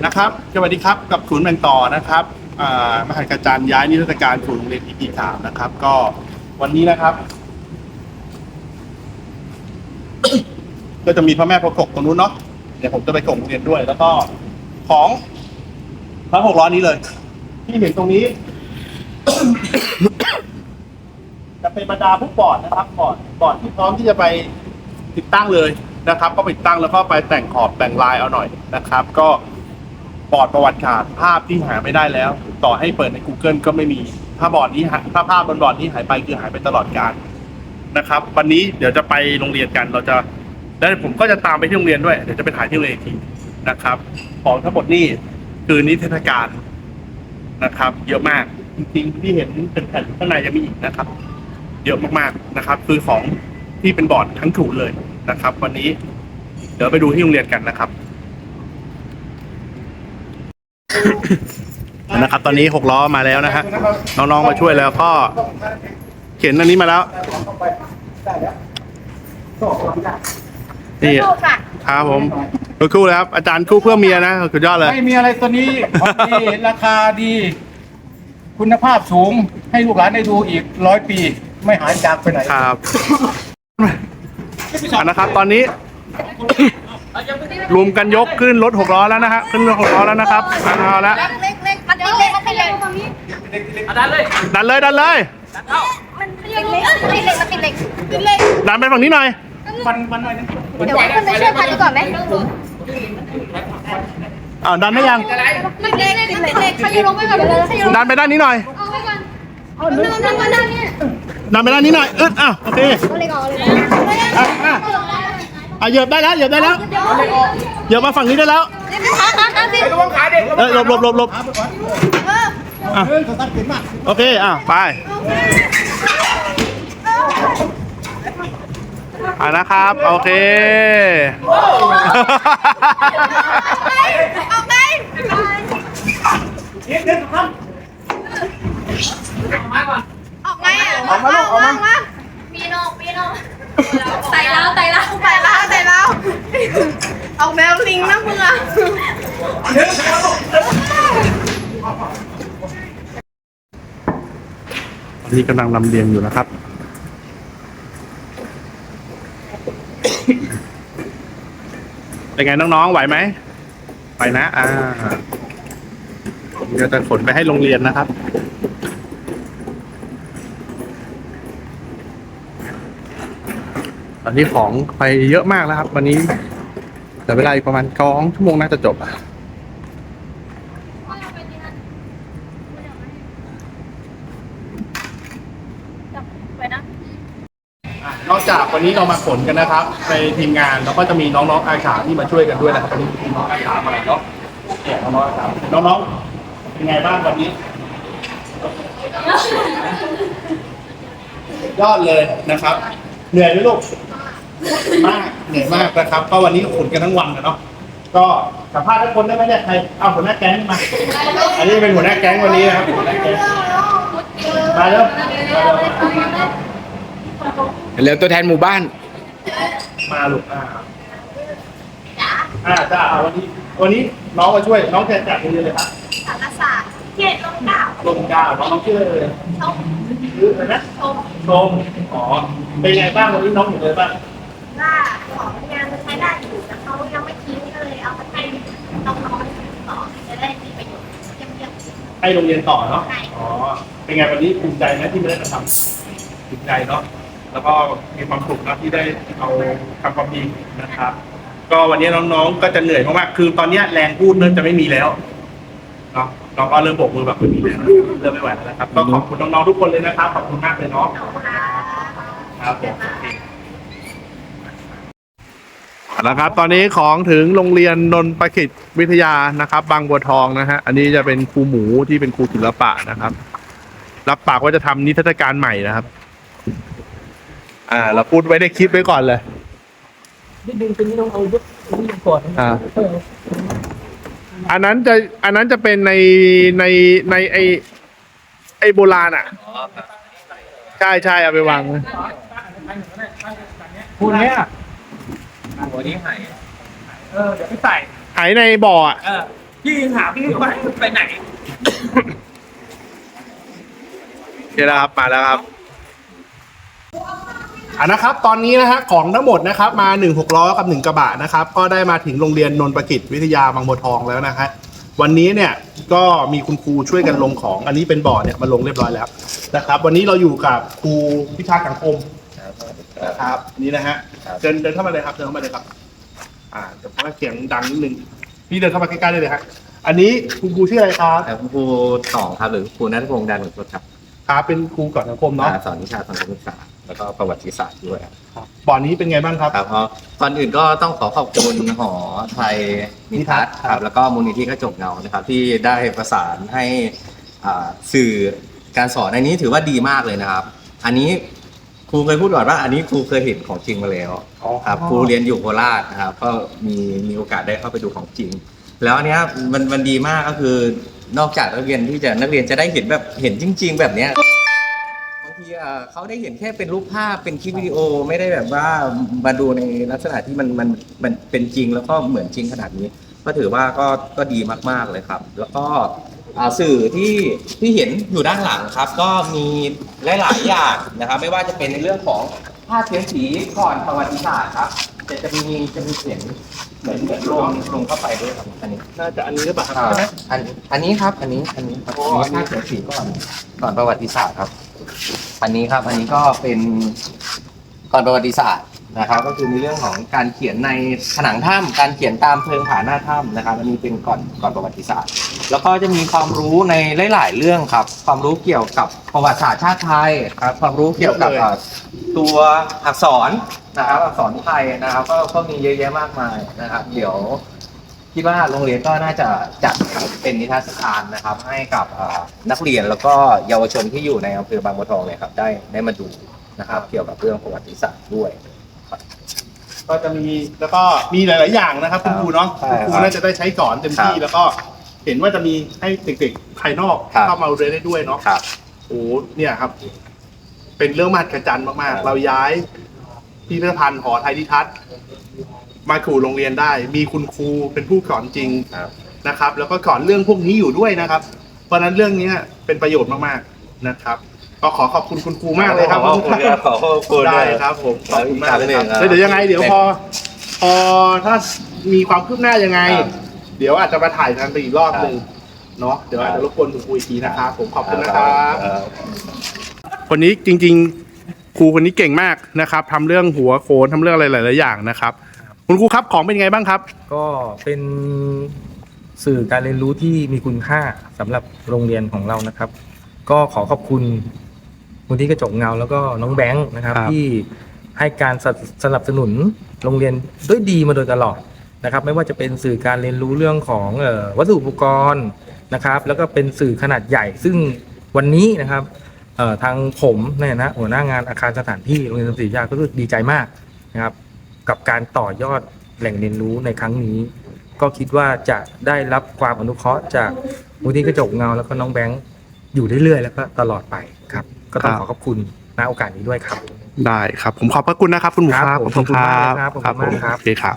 นะครับสวัสดีครับกับศูนย์แบ่งต่อนะครับมหากาจารย์ย้ายนิทรรศการศูนย์โรงเรียน EP สามนะครับ ก็วันนี้นะครับ ก็จะมีพระแม่พระกบตรงนู้นเนาะเดี๋ยวผมจะไปส่งเรียนด้วย แล้วก็ของพระหกร้อยนี้เลย ที่เห็นตรงนี้ จะเป็นบรรดาพวกบอร์ดนะครับบอร์ดบอร์ดที่พร้อมที่จะไปติดตั้งเลยนะครับ ก็ไปติดตั้งแล้วก็ไปแต่งขอบแต่งลายเอาหน่อยนะครับ ก็ บอร์ดประวัติศาสตร์ภาพที่หาไม่ได้แล้ว ต่อให้เปิดใน Google ก็ไม่มี ถ้าบอร์ดนี้หาถ้าภาพบนบอร์ดนี้หายไปคือหายไปตลอดกาลนะครับ วันนี้เดี๋ยวจะไปโรงเรียนกันเราจะแล้วผมก็จะตามไปที่โรงเรียนด้วยเดี๋ยวจะไปถ่ายที่โรงเรียนอีกทีนะครับ ของทั้งหมดนี่คือนิทรรศการนะครับ เยอะมากจริงๆที่เห็นเป็นแผ่นข้างในยังมีอีกนะครับ เยอะมากๆนะครับ คือของที่เป็นบอร์ดทั้งถูเลยนะครับ วันนี้เดี๋ยวไปดูที่โรงเรียนกันนะครับ นะครับ ตอนนี้หกล้อมาแล้วนะฮะน้องๆมาช่วยแล้วก็เข็นอันนี้มาแล้ว นี่ครับผมคู่เลยครับอาจารย์คู่เพื่อเมียนะสุดยอดเลยไม่มีอะไรตัวนี้ของดีราคาดี คุณภาพสูงให้ลูกหลานได้ดูอีกร้อยปี ไม่หายจากไปไหนครับอันนะครับตอนนี้ รวมกันยกขึ้นรถหกล้อแล้วนะฮะขึ้นรถหกล้อแล้วนะครับเอาละ ดันเลยดันเลยมันเป็นเล็กมันเป็นเล็กมันเป็นเล็กเป็นเล็กดันไปฝั่งนี้หน่อย มันมันอะไรนะเดี๋ยวคุณไปช่วยพันดีกว่าไหมอ้าวดันได้ยัง มันเล็กมันเป็นเล็กขยับลงไปก่อนเลยขยับลงดันไปด้านนี้หน่อยเอาไปก่อนเอาเดินมาด้านนี้ดันไปด้านนี้หน่อยอึดอ้าวโอเคเอาเลยก่อนเลยอะอะอะเหยียบได้แล้วเหยียบได้แล้วเหยียบมาฝั่งนี้ได้แล้วเดี๋ยวขาขาขาสิระวังขาเด็กเออหลบหลบหลบหลบเอออะเดินสตาร์ทเก่งมากโอเค อะ ไปอะนะครับ โอเค ออกไปเด็กเด็กครับออกไงอะออกมาออกมาปีโนปีโนไต่แล้วไต่แล้วไต่แล้วไต่แล้วออกแนวลิงนะมึงอะ ตอ นนี้กำลังลำเลียงอยู่นะครับ เป็นไงน้องๆไหวไหมไปนะ อ่าเดี๋ยวจะขนไปให้โรงเรียนนะครับตอนนี้ของไปเยอะมากแล้วครับ วันนี้แต่เวลาอีกประมาณสองชั่วโมงน่าจะจบอะ ไปนะ นอกจาก วันนี้เรามาขนกันนะครับ ในทีมงานแล้วก็จะมีน้องๆอาสาที่มาช่วยกันด้วยนะครับวันนี้มีน้องอาสามาเนาะเนี่ยน้องๆอาสาน้องๆเป็นไงบ้างวันนี้ ยอดเลยนะครับ เหนื่อยไหมลูกมากเหนื่อยมากนะครับก็วันนี้ขนกันทั้งวันนะเนาะก็สัมภาษณ์ทุกคนได้ไหมเนี่ยใครเอาหัวหน้าแก๊งมา อันนี้เป็นหัวหน้าแก๊งวันนี้นะครับหัวหน้าแก๊งมาเร็วมาเร็ว เหลือตัวแทนหมู่บ้าน มาลูกอ่าอ่าจ้าเอาวันนี้ วันนี้น้องมาช่วย น้องแทนจากโรงเรียนเลยครับสารศาสตร์เจ็ดลงดาวลงดาวน้องน้องชื่ออะไรเลยชมชื่ออะไรนะชมชมอ๋อเป็นไงบ้างวันนี้น้องเห็นเลยบ้างว่าของงานมันใช้ได้อยู่แต่เขายังไม่ทิ้งก็เลยเอาไปให้น้องๆต่อจะได้มีประโยชน์เยี่ยมให้โรงเรียนต่อเนาะใช่อ๋อเป็นไงวันนี้ภูมิใจไหมที่ไม่ได้มาทำภูมิใจเนาะ แล้วก็มีความสุขนะที่ได้เอาทำความดีนะครับ ก็วันนี้น้องๆ ก็จะเหนื่อยมากๆคือตอนเนี้ยแรงพูดเริ่มจะไม่มีแล้วเนาะน้องก็เริ่มโบกมือแบบไม่มีแล้วเริ่มไม่ไหวแล้วนะครับ ก็ขอบคุณน้องๆทุกคนเลยนะครับ ขอบคุณมากเลยเนาะๆขอบคุณค่ะครับผมแล้วครับ ตอนนี้ของถึงโรงเรียนนนท์ประกิตวิทยานะครับ บางบัวทองนะฮะ อันนี้จะเป็นครูหมูที่เป็นครูศิลปะนะครับ รับปากว่าจะทำนิทรรศการใหม่นะครับ อ่า เราพูดไว้ในคลิปไว้ก่อนเลยนิดนึงเป็นนี้ต้องเอายกนี้ก่อนอ่าอันนั้นจะอันนั้นจะเป็นในในในไอไอโบราณอะใช่ใช่เอาไปวางไว้คุณเนี้ยหัวนี้หายเออเดี๋ยวไปใส่หายในบ่ออะเออพี่ถามพี่ว่าไปไหนโอเคนะครับมาแล้วครับ อะนะครับตอนนี้นะฮะของทั้งหมดนะครับมาหนึ่งหกล้อกับหนึ่งกระบะนะครับก็ได้มาถึงโรงเรียนนนท์ประกิจวิทยาบางบัวทองแล้วนะฮะวันนี้เนี่ยก็มีคุณครูช่วยกันลงของอันนี้เป็นบอร์ดเนี่ยมาลงเรียบร้อยแล้วนะครับ วันนี้เราอยู่กับครูพิชาสังคมนะครับนี่นะฮะเดินเดินเข้ามาเลยครับเดินเข้ามาเลยครับ อ่าแต่เพราะว่าเสียงดังนิดนึงพี่เดินเข้ามาใกล้ๆได้เลยฮะอันนี้คุณครูชื่ออะไรครับครับคุณครูสองครับหรือครูนัทพงศ์ดานหนุนทศครับครับเป็นครูก่อนสังคมเนาะอ่าสอนวิชาสังคมศึกษา แล้วก็ประวัติศาสตร์ด้วยครับบอร์ดนี้เป็นไงบ้างครับ ครับเพราะก่อนอื่นก็ต้องขอขอบคุณหอไทยนิทัศน์ครับครับแล้วก็มูลนิธิกระจกเงานะครับที่ได้ประสานให้อ่าสื่อการสอนในนี้ถือว่าดีมากเลยนะครับ อันนี้ครูเคยพูดก่อนว่าอันนี้ครูเคยเห็นของจริงมาแล้วครับครูเรียนอยู่โคราชนะครับก็มีมีโอกาสได้เข้าไปดูของจริง แล้วอันเนี้ยมันมันดีมากก็คือนอกจากนักเรียนที่จะนักเรียนจะได้เห็นแบบเห็นจริง ๆ แบบเนี้ย บางทีอะเขาได้เห็นแค่เป็นรูปภาพเป็นคลิปวิดีโอไม่ได้แบบว่ามาดูในลักษณะที่มันมันมันเป็นจริงแล้วก็เหมือนจริงขนาดนี้ ก็ถือว่าก็ก็ดีมากๆเลยครับ แล้วก็อ่าสื่อที่ที่เห็นอยู่ด้านหลังครับ ก็มีหลายๆอย่างนะครับ ไม่ว่าจะเป็นในเรื่องของภาพเขียนสีก่อนประวัติศาสตร์ครับจะจะมีจะมีเขียนเหมือนเหมือนลงลงเข้าไปด้วยครับอันนี้ น่าจะอันนี้หรือเปล่าครับอ่าใช่ไหม อันอันนี้ครับ อันนี้ อันนี้ครับโอ้อันนี้ภาพเขียนสีก่อนก่อนประวัติศาสตร์ครับ อันนี้ครับ อันนี้ก็เป็นก่อนประวัติศาสตร์นะครับ ก็คือมีเรื่องของการเขียนในผนังถ้ำการเขียนตามเพลิงผาหน้าถ้ำนะครับ อันนี้เป็นก่อนก่อนประวัติศาสตร์ แล้วก็จะมีความรู้ในหลาย ๆ เรื่องครับ ความรู้เกี่ยวกับประวัติศาสตร์ชาติไทยครับ ความรู้เกี่ยวกับเยอะเลยเอ่อตัวอักษรนะครับ อักษรไทยนะครับ ก็ก็มีเยอะแยะมากมายนะครับ เดี๋ยว คิดว่าโรงเรียนก็น่าจะจัดเป็นนิทรรศการนะครับ ให้กับเอ่อนักเรียนแล้วก็เยาวชนที่อยู่ในอำเภอบางบัวทองเนี่ยครับได้ได้มาดูนะครับ เกี่ยวกับเรื่องประวัติศาสตร์ด้วย ก็จะมีแล้วก็มีหลาย ๆ อย่างนะครับคุณครูเนาะใช่คุณครูครับน่าจะได้ใช้สอนเต็มที่ครับแล้วก็เห็นว่าจะมีให้เด็ก ๆ ภายนอกครับ เข้ามาเรียนได้ด้วยเนาะครับ โอ้เนี่ยครับ เป็นเรื่องมหัศจรรย์มาก ครับ ๆ เราย้ายพิพิธภัณฑ์หอไทยนิทัศน์ มาขู่โรงเรียนได้ มีคุณครูเป็นผู้สอนจริงครับ นะครับ แล้วก็สอนเรื่องพวกนี้อยู่ด้วยนะครับ เพราะฉะนั้นเรื่องนี้เป็นประโยชน์มากๆนะครับก็ขอขอบคุณคุณครูมากเลยครับขอบคุณครับขอบคุณได้ครับผมขอบคุณมากเลยครับครับแล้วเดี๋ยวยังไง เดี๋ยวพอพอถ้ามีความคืบหน้ายังไงครับเดี๋ยวอาจจะมาถ่ายกันไปอีกรอบหนึ่งครับเนาะเดี๋ยวอาจจะรบกวนคุณครูอีกทีนะครับผมขอบคุณนะคครัรับบคนนี้จริง ๆ ครูคนนี้เก่งมากนะครับทำเรื่องหัวโขนทำเรื่องอะไรหลายๆอย่างนะครับ คุณครูครับของเป็นยังไงบ้างครับ ก็เป็นสื่อการเรียนรู้ที่มีคุณค่าสำหรับโรงเรียนของเรานะครับ ก็ขอขอบคุณมูลที่กระจกเงาแล้วก็น้องแบงค์นะครับ ครับ ที่ให้การสนับสนับสนุนโรงเรียนด้วยดีมาโดยตลอดนะครับ ไม่ว่าจะเป็นสื่อการเรียนรู้เรื่องของเอ่อวัสดุอุปกรณ์นะครับ แล้วก็เป็นสื่อขนาดใหญ่ ซึ่งวันนี้นะครับเอ่อทางผมในฐานะหัวหน้างานอาคารสถานที่โรงเรียนสมศรีวิทยาก็รู้สึกดีใจมากนะครับ กับการต่อยอดแหล่งเรียนรู้ในครั้งนี้ ก็คิดว่าจะได้รับความอนุเคราะห์จากมูลที่กระจกเงาแล้วก็น้องแบงค์อยู่เรื่อยๆแล้วก็ตลอดไปครับ ก็ต้องครับขอขอบคุณณโอกาสนี้ด้วยครับ ได้ครับ ผมขอบพระคุณนะครับ คุณหมูครับครับผมขอบคุณมากเลยครับขอบคุณมากครับ โอเคครับ